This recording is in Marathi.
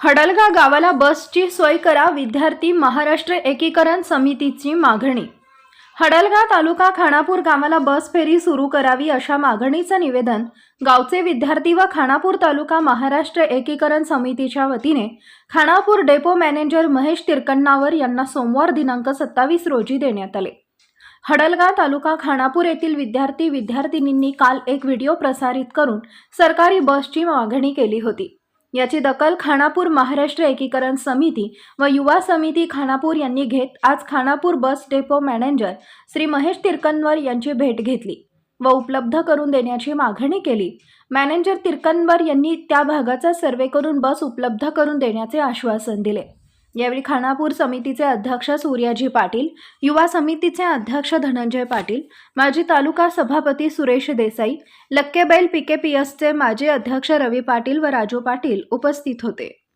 हडलगा गावाला बसची सोय करा विद्यार्थी महाराष्ट्र एकीकरण समितीची मागणी. हडलगा तालुका खानापूर गावाला बस फेरी सुरू करावी अशा मागणीचं निवेदन गावचे विद्यार्थी व खानापूर तालुका महाराष्ट्र एकीकरण समितीच्या वतीने खानापूर डेपो मॅनेजर महेश तिरकण्णावर यांना सोमवार दिनांक सत्तावीस रोजी देण्यात आले. हडलगा तालुका खानापूर येथील विद्यार्थी विद्यार्थिनींनी काल एक व्हिडिओ प्रसारित करून सरकारी बसची मागणी केली होती. याची दखल खानापूर महाराष्ट्र एकीकरण समिती व युवा समिती खानापूर यांनी घेत आज Khanapur bus depot manager Shri Mahesh Tirkannavar यांची भेट घेतली व उपलब्ध करून देण्याची मागणी केली. मॅनेजर तिरकनवर यांनी त्या भागाचा सर्वे करून बस उपलब्ध करून देण्याचे आश्वासन दिले. यावेळी खानापूर समितीचे अध्यक्ष सूर्याजी पाटील युवा समितीचे अध्यक्ष धनंजय पाटील माजी तालुका सभापती सुरेश देसाई लक्केबैल पीकेपीएसचे माजी अध्यक्ष रवी पाटील व राजू पाटील उपस्थित होते.